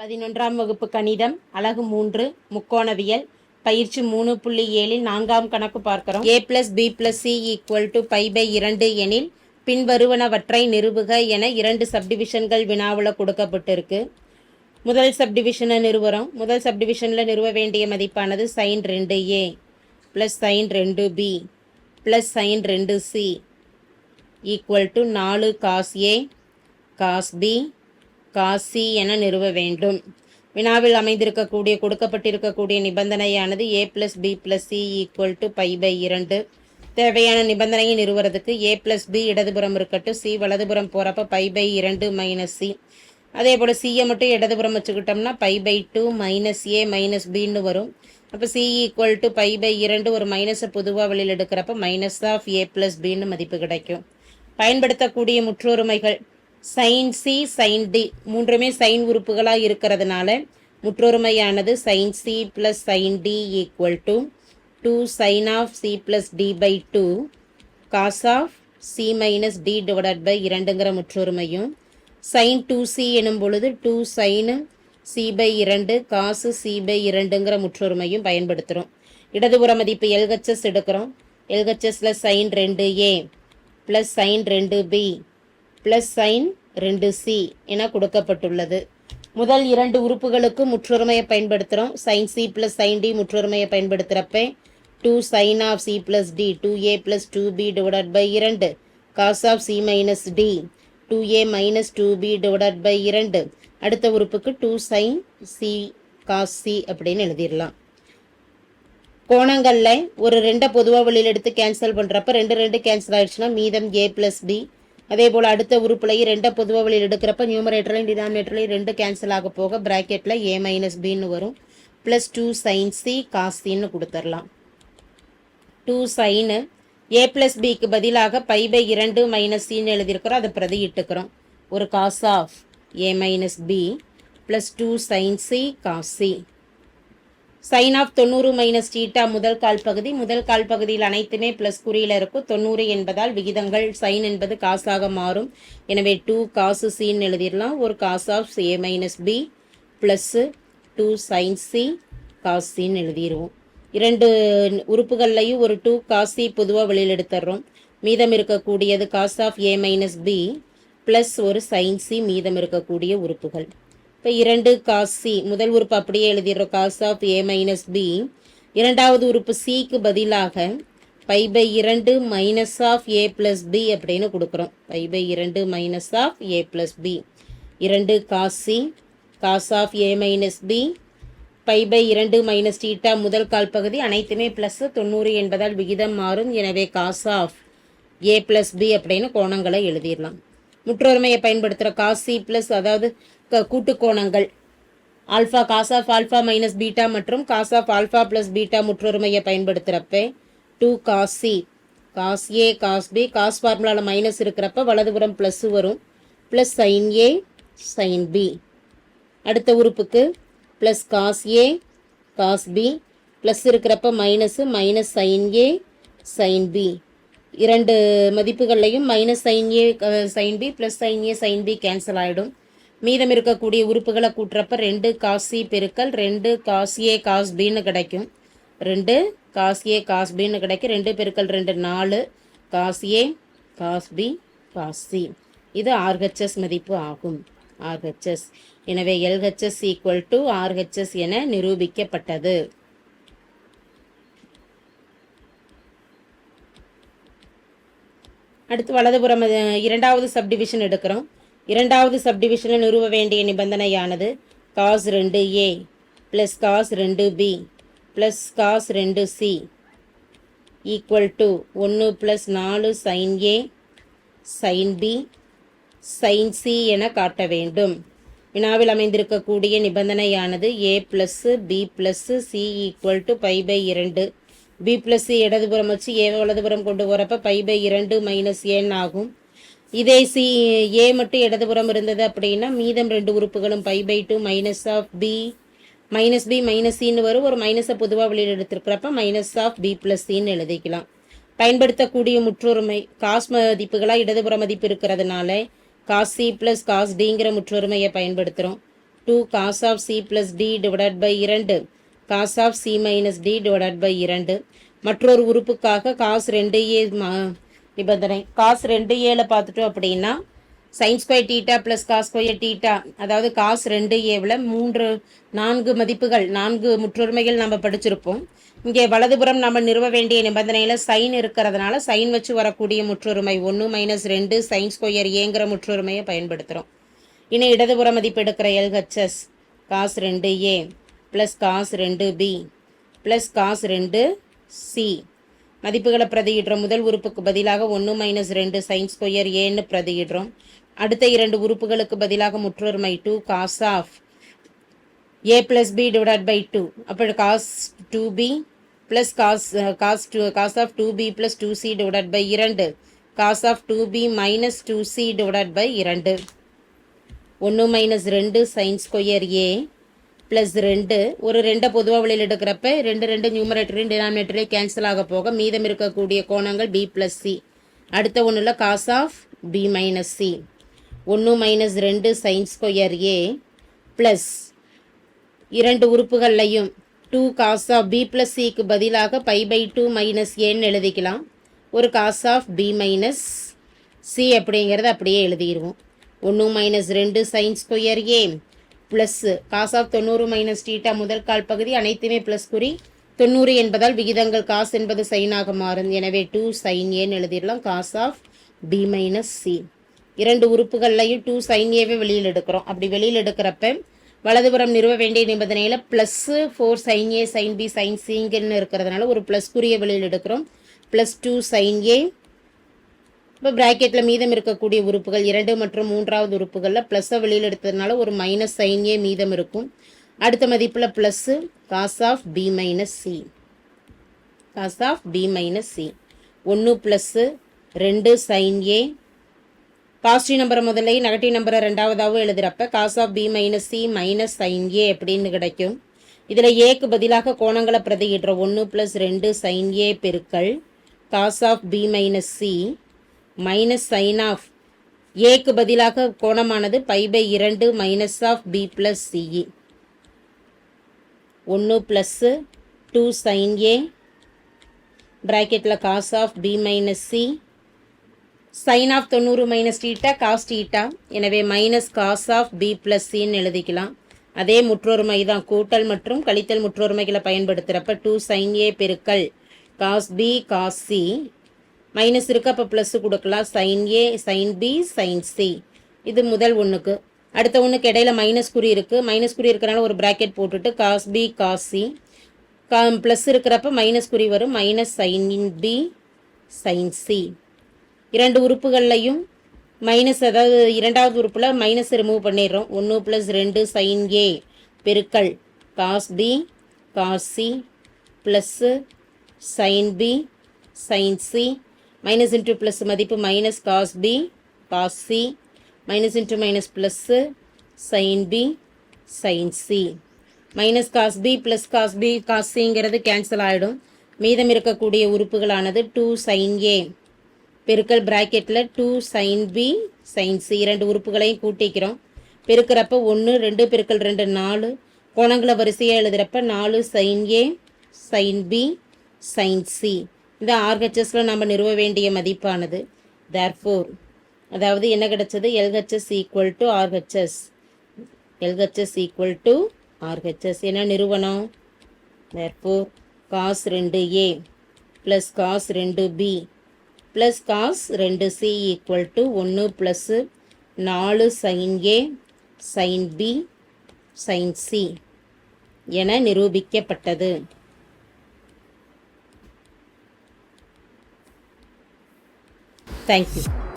பதினொன்றாம் வகுப்பு கணிதம் அழகு மூன்று முக்கோணவியல். பயிற்சி மூணு புள்ளி ஏழில் நான்காம் கணக்கு பார்க்கிறோம். A plus B plus C equal to pi by இரண்டு எனில் பின்வருவனவற்றை நிறுவுக என இரண்டு சப்டிவிஷன்கள் வினாவில் கொடுக்கப்பட்டிருக்கு. முதல் சப்டிவிஷனை நிறுவனம் முதல் சப்டிவிஷனில் நிறுவ வேண்டிய மதிப்பானது சைன் ரெண்டு ஏ ப்ளஸ் சைன் ரெண்டு பி ப்ளஸ் சைன் ரெண்டு சி ஈக்குவல் டு நாலு cos A cos B cos C என நிறுவ வேண்டும். வினாவில் அமைந்திருக்கக்கூடிய கொடுக்கப்பட்டிருக்கக்கூடிய நிபந்தனையானது A plus B plus C equal to pi by இரண்டு. தேவையான நிபந்தனையை நிறுவுறதுக்கு ஏ ப்ளஸ் பி இடதுபுறம் இருக்கட்டும். சி வலதுபுறம் போகிறப்ப பை பை இரண்டு மைனஸ் சி அதே போல் சியை மட்டும் இடதுபுறம் வச்சுக்கிட்டோம்னா pi by two minus A minus பின்னு வரும். அப்போ C equal to pi by இரண்டு ஒரு மைனஸை பொதுவாக வெளியில் எடுக்கிறப்ப மைனஸ் ஆஃப் ஏ ப்ளஸ் பின்னு மதிப்பு கிடைக்கும். பயன்படுத்தக்கூடிய முற்றொருமைகள். சைன் சி சைன் டி மூன்றுமே சைன் உறுப்புகளாக இருக்கிறதுனால முற்றொருமையானது sine C plus sine D equal to two sine of C plus D by two cos of C minus D divided by இரண்டுங்கிற முற்றொருமையும் sine two C எனும் பொழுது டூ சைனு சி பை இரண்டு காசு C by இரண்டுங்கிற முற்றொருமையும் பயன்படுத்துகிறோம் இடதுபுற மதிப்பு LHS எடுக்கிறோம். எல்ஹெச்எஸில் சைன் ரெண்டு ஏ ப்ளஸ் சைன் ரெண்டு பி ப்ளஸ் சைன் ரெண்டு சி என கொடுக்கப்பட்டுள்ளது. முதல் இரண்டு உறுப்புகளுக்கு முற்றொருமையை பயன்படுத்துகிறோம் sine C plus sine D முற்றொருமையை பயன்படுத்துகிறப்ப two sine of C plus D two A plus two B divided by இரண்டு. Cos of C minus D two A minus two B divided by இரண்டு. அடுத்த உறுப்புக்கு two sine C cos C அப்படின்னு எழுதிடலாம். கோணங்களில் ஒரு ரெண்டை பொதுவாக வெளியில் எடுத்து கேன்சல் பண்ணுறப்ப ரெண்டு ரெண்டு கேன்சல் ஆகிடுச்சுன்னா மீதம் ஏ ப்ளஸ் பி அதே போல் அடுத்த உறுப்புலையும் ரெண்டை பொதுவவளியில் எடுக்கிறப்ப நியூமரேட்டர்லையும் டினாமினேட்டர்லையும் ரெண்டு கேன்சல் ஆக போக ப்ராக்கெட்டில் ஏ மைனஸ் பின்னு வரும். ப்ளஸ் டூ சைன் சி காசின்னு கொடுத்துடலாம் டூ சைனு ஏ ப்ளஸ் பிக்கு பதிலாக பை பை இரண்டு மைனஸ் சின்னு எழுதியிருக்கிறோம். அதை பிரதியிட்டுக்கிறோம் ஒரு cos of A minus B plus two sine C cos C sine of தொண்ணூறு மைனஸ் டீட்டா முதல் கால் பகுதி முதல் கால் பகுதியில் அனைத்துமே ப்ளஸ் குறியில் இருக்கும். தொண்ணூறு என்பதால் விகிதங்கள் சைன் என்பது காசாக மாறும். எனவே டூ காசு சின்னு எழுதிடலாம். ஒரு cos of A minus B plus two sine C cos சின்னு எழுதிடுவோம். இரண்டு உறுப்புகள்லையும் ஒரு டூ காஸ் சி பொதுவாக வெளியில் எடுத்துடுறோம். மீதம் இருக்கக்கூடியது cos of A minus B plus ஒரு சைன் சி மீதம் இருக்கக்கூடிய உறுப்புகள். இப்போ இரண்டு காஸ் சி முதல் உறுப்பு அப்படியே எழுதிடுறோம். Cos of A minus B இரண்டாவது உறுப்பு சிக்கு பதிலாக பை பை இரண்டு minus of A plus B அப்படின்னு கொடுக்குறோம். பை பை இரண்டு minus of A plus B இரண்டு cos C cos of A minus B pi by இரண்டு மைனஸ் டீட்டா முதல் கால் பகுதி அனைத்துமே ப்ளஸ் தொண்ணூறு என்பதால் விகிதம் மாறும். எனவே cos of A plus B அப்படின்னு கோணங்களை எழுதிடலாம். முற்றொருமையை பயன்படுத்துகிற காஸ் சி ப்ளஸ் அதாவது க alpha cos of alpha minus beta மற்றும் cos of alpha plus beta முற்றொருமையை பயன்படுத்துகிறப்ப two cos C. Cos A cos B cos ஃபார்முலாவில் மைனஸ் இருக்கிறப்ப வலதுபுறம் ப்ளஸ் வரும். Plus sine A sine B. அடுத்த உறுப்புக்கு plus cos A cos B. Plus இருக்கிறப்ப minus minus sine A sine B. இரண்டு மதிப்புகள்லையும் minus sine A sine B plus sine A sine B cancel ஆகிடும் மீதம் இருக்கக்கூடிய உறுப்புகளை கூட்டுறப்ப ரெண்டு காசி பெருக்கல் ரெண்டு காஸ் ஏ காஸ் பின்னு கிடைக்கும். ரெண்டு காஸ் ஏ காஸ் பின்னு கிடைக்கும். ரெண்டு பெருக்கல் ரெண்டு நாலு cos A cos B cos C. இது ஆர்ஹெச்எஸ் மதிப்பு ஆகும். ஆர்ஹெச்எஸ். எனவே எல்ஹெச்எஸ் ஈக்குவல் டு ஆர்ஹெச்எஸ் என நிரூபிக்கப்பட்டது. அடுத்து வலதுபுறம் இரண்டாவது சப்டிவிஷன் எடுக்கிறோம். இரண்டாவது சப்டிவிஷனில் நிறுவ வேண்டிய நிபந்தனையானது காஸ் ரெண்டு ஏ ப்ளஸ் காஸ் ரெண்டு பி ப்ளஸ் காஸ் ரெண்டு சி ஈக்குவல் டு ஒன்று ப்ளஸ் நாலு sine A sine B sine C என காட்ட வேண்டும். வினாவில் அமைந்திருக்கக்கூடிய நிபந்தனையானது A plus B plus C equal to pi by இரண்டு. பி ப்ளஸ் இடதுபுறம் வச்சு ஏ வலதுபுறம் கொண்டு போகிறப்ப பை பை இரண்டு மைனஸ் ஏன் ஆகும். இதே சி ஏ மட்டும் இடதுபுறம் இருந்தது அப்படின்னா மீதம் ரெண்டு உறுப்புகளும் pi by two minus of B minus B minus சின்னு வரும். ஒரு மைனஸை பொதுவாக வெளியில் எடுத்திருக்கிறப்ப மைனஸ் ஆஃப் பி ப்ளஸ் சின்னு எழுதிக்கலாம். பயன்படுத்தக்கூடிய முற்றொருமை காஸ் மதிப்புகளாக இடதுபுற மதிப்பு இருக்கிறதுனால காஸ் சி ப்ளஸ் காஸ் டிங்கிற முற்றொருமையை பயன்படுத்துகிறோம் two cos of C plus D divided by இரண்டு cos of C minus D divided by இரண்டு. மற்றொரு உறுப்புக்காக காஸ் ரெண்டு ஏ நிபந்தனை. காசு ரெண்டு ஏல பார்த்துட்டோம் அப்படின்னா sine square theta plus cos square theta அதாவது காஸ் ரெண்டு ஏவில் மூன்று நான்கு மதிப்புகள் நான்கு முற்றொருமைகள் நம்ம படிச்சிருப்போம். இங்கே வலதுபுறம் நம்ம நிறுவ வேண்டிய நிபந்தனையில் சைன் இருக்கிறதுனால சைன் வச்சு வரக்கூடிய முற்றொருமை ஒன்று மைனஸ் ரெண்டு சைன் ஸ்கொயர் ஏங்கிற முற்றொருமையை பயன்படுத்துகிறோம் இனி இடதுபுற மதிப்பு எடுக்கிற எல்ஹெச்எஸ் காஸ் ரெண்டு ஏ ப்ளஸ் காஸ் ரெண்டு பி ப்ளஸ் காஸ் ரெண்டு சி மதிப்புகளை பிரதியிடுறோம். முதல் உறுப்புக்கு பதிலாக ஒன்று மைனஸ் ரெண்டு சைன் ஸ்கொயர் ஏன்னு பிரதியிடுறோம். அடுத்த இரண்டு உறுப்புகளுக்கு பதிலாக முற்றொருமை two cos of A plus B divide by two அப்போ cos two B plus cos cos two cos of two B plus two C divide by இரண்டு. Cos of two B minus two C divide by இரண்டு. ஒன்று minus ரெண்டு sine square A plus ரெண்டு. ஒரு ரெண்டை பொதுவாக வெளியில் எடுக்கிறப்ப ரெண்டு ரெண்டு நியூமரேட்டரையும் டினாமினேட்டரையும் கேன்சல் ஆக போக மீதம் இருக்கக்கூடிய கோணங்கள் பி ப்ளஸ் சி அடுத்த ஒன்றில் cos of B minus C ஒன்று மைனஸ் ரெண்டு சைன் ஸ்கொயர் ஏ ப்ளஸ் இரண்டு உறுப்புகள்லையும் two cos of B plus சிக்கு பதிலாக பை பை டூ மைனஸ் ஏன்னு எழுதிக்கலாம். ஒரு cos of B minus C அப்படிங்கிறத அப்படியே எழுதிடுவோம் ஒன்று மைனஸ் ரெண்டு sine square A plus cos of தொண்ணூறு மைனஸ் டீட்டா முதல் கால் பகுதி அனைத்துமே ப்ளஸ் குறி தொண்ணூறு என்பதால் விகிதங்கள் காஸ் என்பது சைனாக மாறும். எனவே டூ சைன் ஏன்னு எழுதிடலாம். Cos of B minus C இரண்டு உறுப்புகள்லையும் டூ சைன் ஏவே வெளியில் எடுக்கிறோம். அப்படி வெளியில் எடுக்கிறப்ப வலதுபுறம் நிறுவ வேண்டிய நிபந்தனையில் plus four sine A sine B sine சிங்கன்னு இருக்கிறதுனால ஒரு ப்ளஸ் குறிய வெளியில் எடுக்கிறோம். ப்ளஸ் டூ சைன் ஏ இப்போ ப்ராக்கெட்டில் மீதம் இருக்கக்கூடிய உறுப்புகள் இரண்டு மற்றும் மூன்றாவது உறுப்புகளில் ப்ளஸ்ஸை வெளியில் எடுத்ததுனால ஒரு மைனஸ் சைன் ஏ மீதம் இருக்கும். அடுத்த மதிப்பில் plus cos of B minus C cos of B minus C ஒன்று ப்ளஸ்ஸு ரெண்டு சைன் ஏ. பாசிட்டிவ் நம்பரை முதல்ல நெகட்டிவ் நம்பரை ரெண்டாவதாகவும் எழுதுகிறப்ப cos of B minus C minus sine A அப்படின்னு கிடைக்கும். இதில் ஏக்கு பதிலாக கோணங்களை பிரதியிடுறோம் ஒன்று ப்ளஸ் ரெண்டு சைன் ஏ பெருக்கள் cos of B minus C minus sine of ஏக்கு பதிலாக கோணமானது பை பை இரண்டு minus of B plus CE ஒன்று ப்ளஸ்ஸு டூ சைன் ஏ ப்ராக்கெட்டில் cos of B minus C sine of தொண்ணூறு மைனஸ் டீட்டா காஸ் டீட்டா எனவே minus cos of B plus சின்னு எழுதிக்கலாம். அதே முற்றொருமை தான் கூட்டல் மற்றும் கழித்தல் முற்றொருமைகளை பயன்படுத்துகிறப்ப டூ சைன் ஏ பெருக்கல். Cos B cos C minus இருக்குது அப்போ ப்ளஸ் கொடுக்கலாம். Sine A sine B sine C இது முதல் ஒன்றுக்கு அடுத்த ஒன்றுக்கு இடையில மைனஸ் குறி இருக்குது மைனஸ் குறி இருக்கிறனால ஒரு ப்ராக்கெட் போட்டுட்டு காஸ் பி காஸ் சி கா ப்ளஸ் இருக்கிறப்ப மைனஸ் குறி வரும். Minus sine B sine C இரண்டு உறுப்புகள்லையும் மைனஸ் அதாவது இரண்டாவது உறுப்பில் மைனஸ் ரிமூவ் பண்ணிடுறோம். ஒன்று ப்ளஸ் ரெண்டு சைன் ஏ பெருக்கல் cos B cos C plus sine B sine C minus into plus மதிப்பு minus cos B cos C minus into minus plus sine B sine C minus cos B plus cos B cos சிங்கிறது cancel ஆகிடும் மீதம் இருக்கக்கூடிய உறுப்புகளானது two sine A பெருக்கல் ப்ராக்கெட்டில் two sine B sine C இரண்டு உறுப்புகளையும் கூட்டிக்கிறோம். பெருக்கிறப்ப ஒன்று ரெண்டு பெருக்கல் ரெண்டு நாலு. கோணங்களை வரிசையாக எழுதுகிறப்ப நாலு sine A sine B sine C இந்த ஆர்ஹெச்எஸில் நம்ம நிறுவ வேண்டிய மதிப்பானது. தேர்ஃபோர் அதாவது என்ன கிடைச்சது? LHS equal to RHS LHS equal to RHS என்ன நிறுவனம்? தேர்ஃபோர் காஸ் ரெண்டு ஏ ப்ளஸ் காஸ் ரெண்டு பி ப்ளஸ் காஸ் ரெண்டு சி ஈக்குவல் டு ஒன்று ப்ளஸ்ஸு நாலு sine A sine B sine C என நிரூபிக்கப்பட்டது. Thank you.